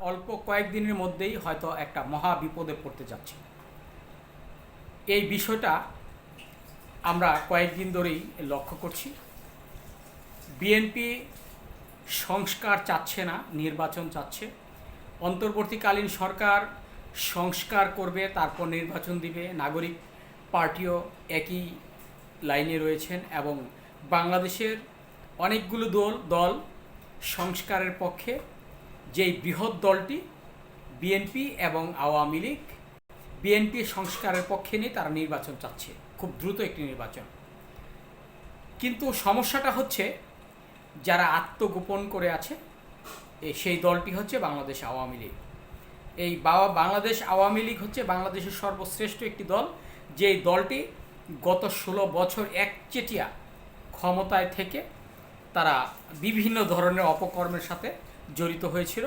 অল্প কয়েকদিনের মধ্যেই হয়তো একটা মহা বিপদে পড়তে যাচ্ছে। এই বিষয়টা আমরা কয়েকদিন ধরেই লক্ষ্য করছি। বিএনপি সংস্কার চাচ্ছে না, নির্বাচন চাচ্ছে। অন্তর্বর্তীকালীন সরকার সংস্কার করবে, তারপর নির্বাচন দিবে। নাগরিক পার্টিও একই লাইনে রয়েছেন এবং বাংলাদেশের অনেকগুলো দল দল সংস্কারের পক্ষে যেই বৃহৎ দলটি, বিএনপি এবং আওয়ামী লীগ, বিএনপি সংস্কারের পক্ষে নিয়ে তারা নির্বাচন চাচ্ছে, খুব দ্রুত একটি নির্বাচন। কিন্তু সমস্যাটা হচ্ছে, যারা আত্মগোপন করে আছে সেই দলটি হচ্ছে বাংলাদেশ আওয়ামী লীগ। এই বাবা, বাংলাদেশ আওয়ামী লীগ হচ্ছে বাংলাদেশের সর্বশ্রেষ্ঠ একটি দল। যেই দলটি গত ষোলো বছর একচেটিয়া ক্ষমতায় থেকে তারা বিভিন্ন ধরনের অপকর্মের সাথে জড়িত হয়েছিল,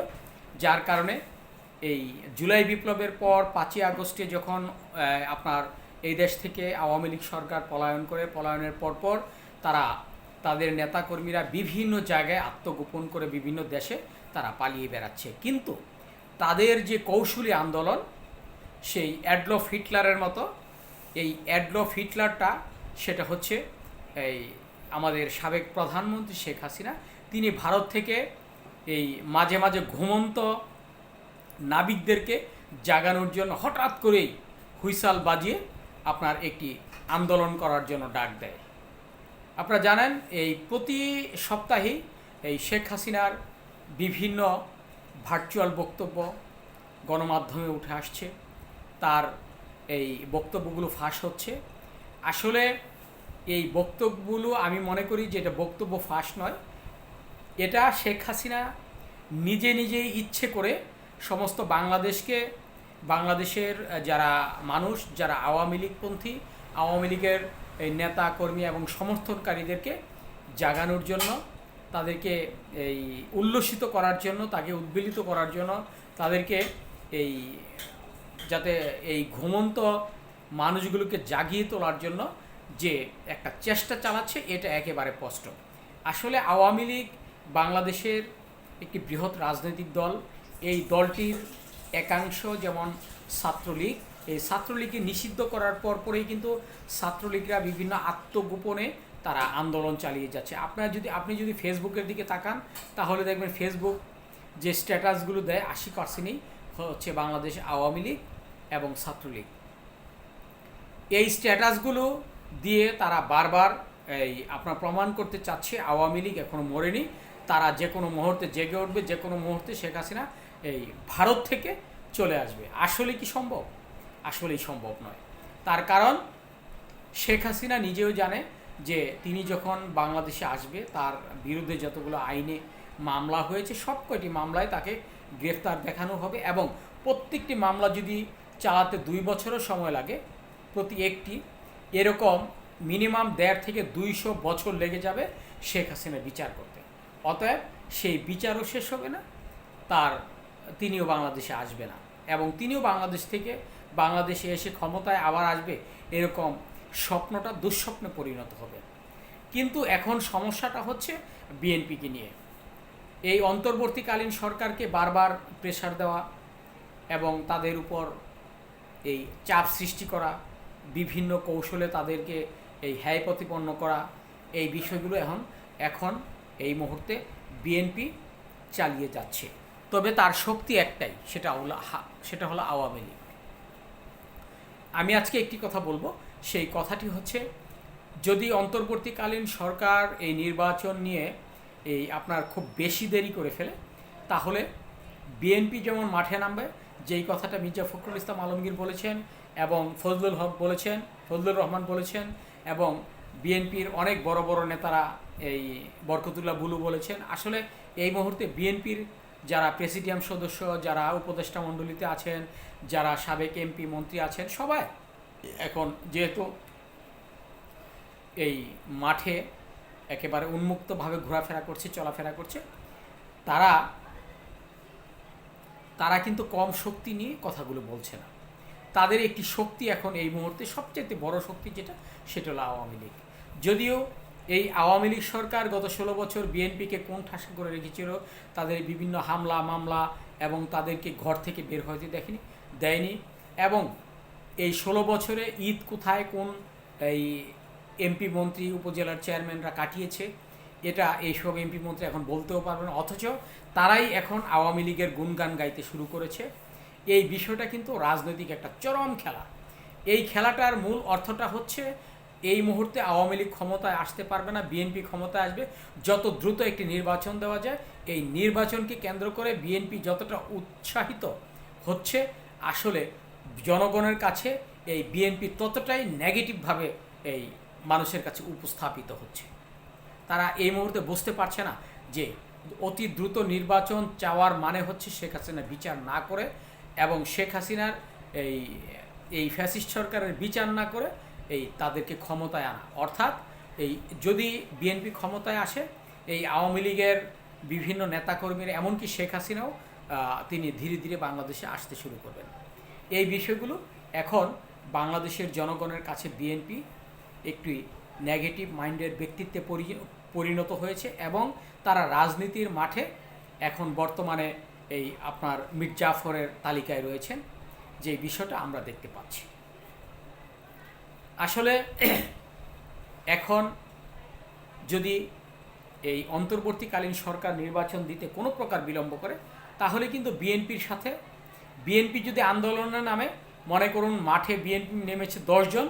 যার কারণে এই জুলাই বিপ্লবের পর পাঁচই আগস্টে যখন আপনার এই দেশ থেকে আওয়ামী লীগ সরকার পলায়ন করে, পলায়নের পরপর তারা তাদের নেতাকর্মীরা বিভিন্ন জায়গায় আত্মগোপন করে বিভিন্ন দেশে তারা পালিয়ে বেড়াচ্ছে। কিন্তু তাদের যে কৌশলী আন্দোলন, সেই অ্যাডলফ হিটলারের মতো, এই অ্যাডলফ হিটলারটা, সেটা হচ্ছে এই আমাদের সাবেক প্রধানমন্ত্রী শেখ হাসিনা, তিনি ভারত থেকে এই মাঝে মাঝে ঘুমন্ত নাবিকদেরকে জাগানোর জন্য হঠাৎ করেই হুইসাল বাজিয়ে আপনার একটি আন্দোলন করার জন্য ডাক দেয়। আপনারা জানেন, এই প্রতি সপ্তাহেই এই শেখ হাসিনার বিভিন্ন ভার্চুয়াল বক্তব্য গণমাধ্যমে উঠে আসছে। তার এই বক্তব্যগুলো ফাঁস হচ্ছে। আসলে এই বক্তব্যগুলো আমি মনে করি যে এটা বক্তব্য ফাঁস নয় এটা শেখ হাসিনা নিজে নিজেই ইচ্ছে করে সমস্ত বাংলাদেশকে, বাংলাদেশের যারা মানুষ, যারা আওয়ামী লীগপন্থী আওয়ামী লীগের নেতা, কর্মী এবং সমর্থনকারীদেরকে জাগানোর জন্য, তাদেরকে এই উল্লসিত করার জন্য, তাকে উদ্বেলিত করার জন্য, তাদেরকে এই যাতে এই ঘুমন্ত মানুষগুলোকে জাগিয়ে তোলার জন্য যে একটা চেষ্টা চালাচ্ছে, এটা একেবারে স্পষ্ট। আসলে আওয়ামী লীগ বাংলাদেশের একটি বৃহৎ রাজনৈতিক দল। এই দলটির একাংশ যেমন ছাত্রলীগ, এই ছাত্রলীগকে নিষিদ্ধ করার পর পরেই কিন্তু ছাত্রলীগরা বিভিন্ন আত্মগোপনে তারা আন্দোলন চালিয়ে যাচ্ছে। আপনার যদি, আপনি যদি ফেসবুকের দিকে তাকান, তাহলে দেখবেন ফেসবুক যে স্ট্যাটাসগুলো দেয়, আশি পার্সেন্টই হচ্ছে বাংলাদেশ আওয়ামী লীগ এবং ছাত্রলীগ। এই স্ট্যাটাসগুলো দিয়ে তারা বারবার এই আপনার প্রমাণ করতে চাচ্ছে, আওয়ামী লীগ এখনও মরেনি। তারা যে কোনো মুহূর্তে জেগে উঠবে, যে কোনো মুহূর্তে শেখ হাসিনা এই ভারত থেকে চলে আসবে। আসলে কি সম্ভব? আসলেই সম্ভব নয়। তার কারণ, শেখ হাসিনা নিজেও জানে যে তিনি যখন বাংলাদেশে আসবে, তার বিরুদ্ধে যতগুলো আইনে মামলা হয়েছে, সব কয়টি মামলায় তাকে গ্রেফতার দেখানো হবে এবং প্রত্যেকটি মামলা যদি চালাতে দুই বছরও সময় লাগে, প্রতি একটি, এরকম মিনিমাম দেড় থেকে দুইশো বছর লেগে যাবে শেখ হাসিনা বিচার করতে। অতএব সেই বিচারও শেষ হবে না, তার তিনিও বাংলাদেশে আসবে না। এবং তিনিও বাংলাদেশ থেকে বাংলাদেশে এসে ক্ষমতায় আবার আসবে এরকম স্বপ্নটা দুঃস্বপ্নে পরিণত হবে। কিন্তু এখন সমস্যাটা হচ্ছে বিএনপিকে নিয়ে। এই অন্তর্বর্তীকালীন সরকারকে বারবার প্রেশার দেওয়া এবং তাদের উপর এই চাপ সৃষ্টি করা, বিভিন্ন কৌশলে তাদেরকে এই হ্যায় প্রতিপন্ন করা, এই বিষয়গুলো এখন এখন এই মুহূর্তে বিএনপি চালিয়ে যাচ্ছে। তবে তার শক্তি একটাই, সেটা সেটা হলো আওয়ামী লীগ। আমি আজকে একটি কথা বলব, সেই কথাটি হচ্ছে, যদি অন্তর্বর্তীকালীন সরকার এই নির্বাচন নিয়ে এই আপনার খুব বেশি দেরি করে ফেলে, তাহলে বিএনপি যেমন মাঠে নামবে, যেই কথাটা মির্জা ফখরুল ইসলাম আলমগীর বলেছেন এবং ফজলুল হক বলেছেন, ফজলুর রহমান বলেছেন এবং বিএনপির অনেক বড় বড় নেতারা এই বরকতুল্লাহ বুলু বলেছেন। আসলে এই মুহূর্তে বিএনপির যারা প্রেসিডিয়াম সদস্য, যারা উপদেষ্টা মণ্ডলীতে আছেন, যারা সাবেক এমপি, মন্ত্রী আছেন, সবাই এখন যেহেতু এই মাঠে একেবারে উন্মুক্তভাবে ঘোরাফেরা করছে, চলাফেরা করছে, তারা তারা কিন্তু কম শক্তি নিয়ে কথাগুলো বলছে না। তাদের একটি শক্তি এখন এই মুহূর্তে সবচেয়ে বড় শক্তি যেটা, সেটা হলো আওয়ামী লীগ। যদিও এই আওয়ামী লীগ সরকার গত ষোলো বছর বিএনপিকে কোন ঠাসা করে রেখেছিল? তাদের বিভিন্ন হামলা, মামলা এবং তাদেরকে ঘর থেকে বের হতে দেখেনি, দেয়নি এবং এই ষোলো বছরে ঈদ কোথায়, কোন এই এমপি মন্ত্রী, উপজেলার চেয়ারম্যানরা কাটিয়েছে, এটা এইসব এমপি মন্ত্রী এখন বলতেও পারবে না। অথচ তারাই এখন আওয়ামী লীগের গুণগান গাইতে শুরু করেছে। এই বিষয়টা কিন্তু রাজনৈতিক একটা চরম খেলা। এই খেলাটার মূল অর্থটা হচ্ছে এই মুহূর্তে আওয়ামী লীগ ক্ষমতায় আসতে পারবে না বিএনপি ক্ষমতায় আসবে। যত দ্রুত একটি নির্বাচন দেওয়া যায়, এই নির্বাচনকে কেন্দ্র করে বিএনপি যতটা উৎসাহিত হচ্ছে, আসলে জনগণের কাছে এই বিএনপি ততটাই নেগেটিভভাবে এই মানুষের কাছে উপস্থাপিত হচ্ছে। তারা এই মুহূর্তে বুঝতে পারছে না যে অতি দ্রুত নির্বাচন চাওয়ার মানে হচ্ছে শেখ হাসিনা বিচার না করে এবং শেখ হাসিনার এই এই ফ্যাসিস্ট সরকারের বিচার না করে এই তাদেরকে ক্ষমতায় আনা। অর্থাৎ এই যদি বিএনপি ক্ষমতায় আসে, এই আওয়ামী লীগের বিভিন্ন নেতাকর্মীরা, এমনকি শেখ হাসিনাও তিনি ধীরে ধীরে বাংলাদেশে আসতে শুরু করবেন। এই বিষয়গুলো এখন বাংলাদেশের জনগণের কাছে বিএনপি একটি নেগেটিভ মাইন্ডের ব্যক্তিত্বে পরিণত হয়েছে এবং তারা রাজনীতির মাঠে এখন বর্তমানে এই আপনার মির্জাফরের তালিকায় রয়েছেন, যে বিষয়টা আমরা দেখতে পাচ্ছি। আসলে এখন যদি এই অন্তর্বর্তীকালীন সরকার নির্বাচন দিতে কোনো প্রকার বিলম্ব করে, তাহলে কিন্তু বিএনপির সাথে, বিএনপি যদি আন্দোলনের নামে, মনে করুন মাঠে বিএনপি নেমেছে দশজন,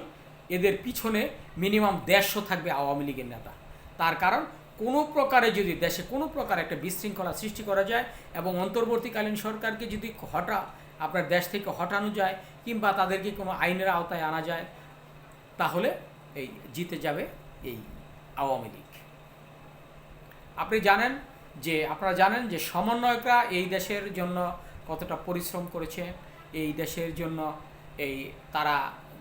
এদের পিছনে মিনিমাম দেড়শো থাকবে আওয়ামী লীগের নেতা। তার কারণ, কোনো প্রকারে যদি দেশে কোনো প্রকার একটা বিশৃঙ্খলা সৃষ্টি করা যায় এবং অন্তর্বর্তীকালীন সরকারকে যদি হটা, আপনার দেশ থেকে হটানো যায় কিংবা তাদেরকে কোনো আইনের আওতায় আনা যায় তাহলে এই জিতে যাবে এই আওয়ামী লীগ। আপনি জানেন যে, আপনারা জানেন যে সমন্বয়করা এই দেশের জন্য কতটা পরিশ্রম করেছে, এই দেশের জন্য এই তারা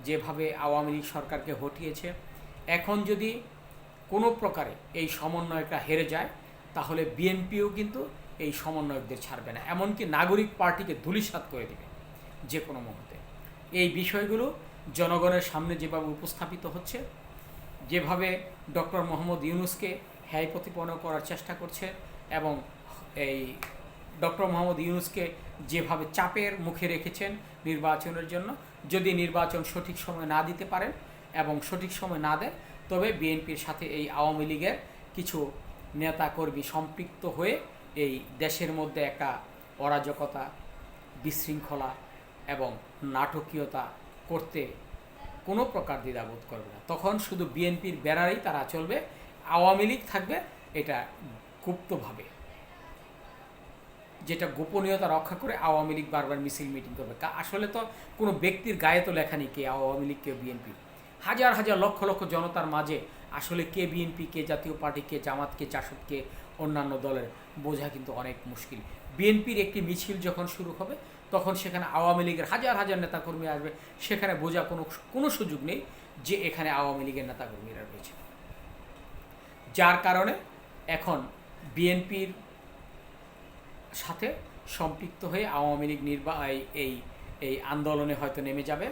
যেভাবে আওয়ামী লীগ সরকারকে হটিয়েছে। এখন যদি কোনো প্রকারে এই সমন্বয়করা হেরে যায়, তাহলে বিএনপিও কিন্তু এই সমন্বয়কদের ছাড়বে না। এমনকি নাগরিক পার্টিকে ধূলিসাৎ করে দেবে যে কোনো মুহূর্তে। এই বিষয়গুলো জনগণের সামনে যেভাবে উপস্থাপিত হচ্ছে, যেভাবে ডক্টর মোহাম্মদ ইউনুসকে হ্যায় প্রতিপন্ন করার চেষ্টা করছে এবং এই ডক্টর মোহাম্মদ ইউনুসকে যেভাবে চাপের মুখে রেখেছেন নির্বাচনের জন্য, যদি নির্বাচন সঠিক সময় না দিতে পারেন এবং সঠিক সময় না দেয় তবে বিএনপির সাথে এই আওয়ামী লীগের কিছু নেতাকর্মী সম্পৃক্ত হয়ে এই দেশের মধ্যে একটা অরাজকতা, বিশৃঙ্খলা এবং নাটকীয়তা করতে কোনো প্রকার দ্বিধাবোধ করবে না। তখন শুধু বিএনপির ব্যানারেই তারা চলবে, আওয়ামী লীগ থাকবে এটা গুপ্তভাবে। যেটা গোপনীয়তা রক্ষা করে আওয়ামী লীগ বারবার মিছিল মিটিং করবে। আসলে তো কোনো ব্যক্তির গায়ে তো লেখা নেই কে আওয়ামী লীগ, কে বিএনপি। হাজার হাজার লক্ষ লক্ষ জনতার মাঝে আসলে কে বিএনপি, কে জাতীয় পার্টি, কে জামাত, কে জাসদ, কে অন্যান্য দলের বোঝা কিন্তু অনেক মুশকিল। বিএনপির একটি মিছিল যখন শুরু হবে তখন সেখানে আওয়ামী লীগের হাজার হাজার নেতাকর্মী আসবে। সেখানে বোঝা কোনো কোনো সুযোগ নেই যে এখানে আওয়ামী লীগের নেতাকর্মীরা রয়েছে। যার কারণে এখন বিএনপির সাথে সম্পৃক্ত হয়ে আওয়ামী লীগ নির্বা, এই- এই আন্দোলনে হয়তো নেমে যাবে।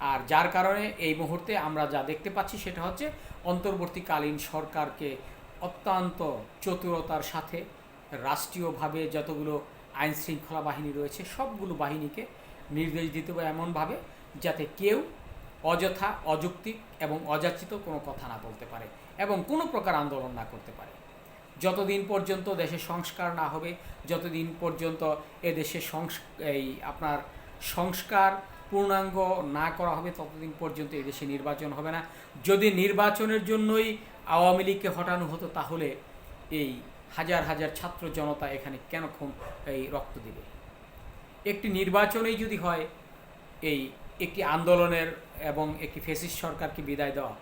আর যার কারণে এই মুহূর্তে আমরা যা দেখতে পাচ্ছি সেটা হচ্ছে অন্তর্বর্তীকালীন সরকারকে অত্যন্ত চতুরতার সাথে রাষ্ট্রীয়ভাবে যতগুলো আইন শৃঙ্খলা বাহিনী রয়েছে, সবগুলো বাহিনীকে নির্দেশ দিতে হবে এমনভাবে যাতে কেউ অযথা, অযৌক্তিক এবং অযাচিত কোনো কথা না বলতে পারে এবং কোনো প্রকার আন্দোলন না করতে পারে। যতদিন পর্যন্ত দেশে সংস্কার না হবে, যতদিন পর্যন্ত এ দেশে সংস, এই আপনার সংস্কার পূর্ণাঙ্গ না করা হবে, ততদিন পর্যন্ত এই দেশে নির্বাচন হবে না। যদি নির্বাচনের জন্যই আওয়ামী লীগকে হটানো হতো, তাহলে এই হাজার হাজার ছাত্র জনতা এখানে কেন এই রক্ত দিবে? একটি নির্বাচনেই যদি হয়, এই একটি আন্দোলনের এবং একটি ফেসিস্ট সরকারকে বিদায় দেওয়া,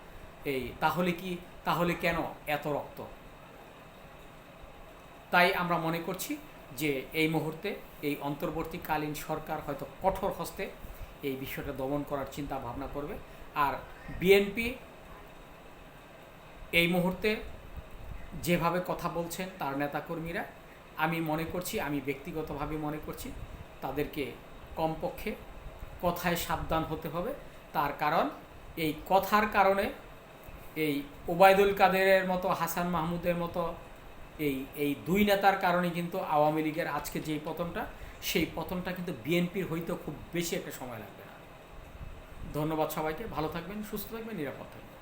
এই তাহলে কি, তাহলে কেন এত রক্ত? তাই আমরা মনে করছি যে এই মুহূর্তে এই অন্তর্বর্তীকালীন সরকার হয়তো কঠোর হস্তে এই বিষয়টা দমন করার চিন্তা ভাবনা করবে। আর বিএনপি এই মুহূর্তে যেভাবে কথা বলছেন তার নেতাকর্মীরা, আমি মনে করছি, আমি ব্যক্তিগতভাবে মনে করছি, তাদেরকে কমপক্ষে কথায় সাবধান হতে হবে। তার কারণ, এই কথার কারণে এই ওবায়দুল কাদেরের মতো, হাসান মাহমুদের মতো, এই এই দুই নেতার কারণে কিন্তু আওয়ামী লীগের আজকে যেই পতনটা, সেই পতনটা কিন্তু বিএনপির হইতেও খুব বেশি একটা সময় লাগবে না। ধন্যবাদ সবাইকে, ভালো থাকবেন, সুস্থ থাকবেন, নিরাপদ থাকবেন।